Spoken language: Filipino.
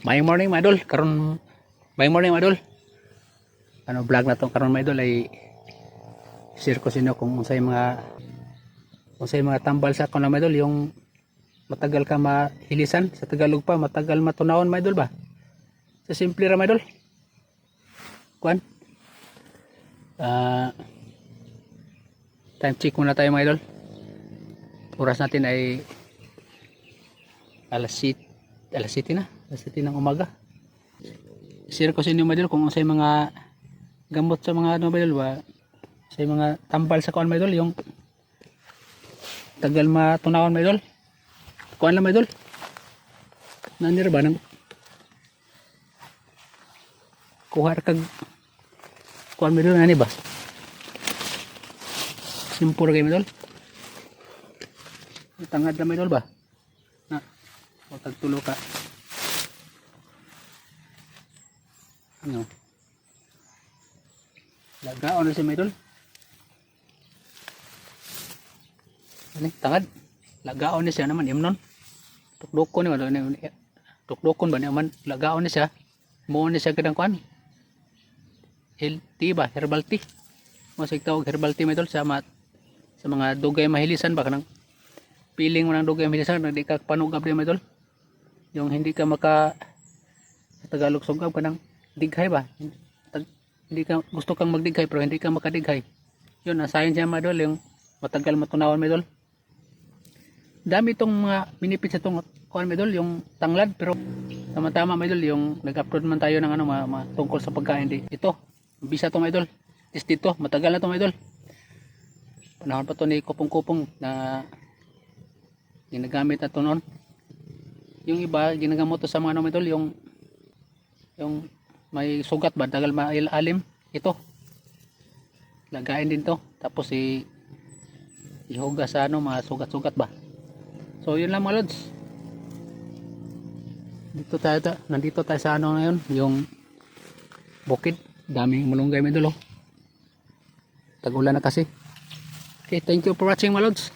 Mayong morning mga. Karon mayong morning mga. Ano vlog na tong karon mga ay share ko sa inyo kung unsay mga unsay mga tambal sa akong mga idol. Yung matagal ka mahilisan sa Tagalog pa matagal matunawon mga idol ba? Sa simple ra mga idol. Kuan ah time check muna tayo mga idol. Oras natin ay alas 7 alas 7 na. Alas 7 ng umaga. Share ko sa inyo mga idol kung unsay mga gamot sa mga ano ba sa mga tambal sa kuan mga idol yung tagal matunawon mga idol kuan lang mga idol nanir ba nang kuhar kag kuan mga idol nani ba? Simpur kayo mga idol tangad na mga idol ba o tagtulo ka ano lagaon na si mga idol ano tangad. Lagaon ni siya naman imnon? Tukdukon ni wala ni tukdukon ba ni man lagaon ni siya? Mo ni siya kadang kuan healthy ba? Herbal tea? Mo sig tawag herbal tea medol sa sa mga dugay mahilisan ba? Kanang piling mo ng dugay mahilisan na di ka panugab di medol yung hindi ka maka Tagalog sugab kanang dighay ba? Hindi ka gusto kang magdighay pero hindi ka makadighay. Yun nasayin siya medol yung matagal matunawan medol dami itong mga minipit sa itong kuan medol yung tanglad pero tama-tama medol yung nag-upload man tayo ng ano mga, mga tungkol sa pagkain di. Ito bisa to medol is dito matagal na to medol panahon pa to ni kupong-kupong na ginagamit na to noon yung iba ginagamot sa mga ano medol yung yung may sugat ba tagal mailalim ito lagain din to tapos i ihuga sa ano mga sugat-sugat ba So yun lang mga lods. Dito tayo, ta- nandito tayo sa ano ngayon, yung bukid. Daming malunggay may dulo. Tagulan na kasi. Okay, thank you for watching mga lods.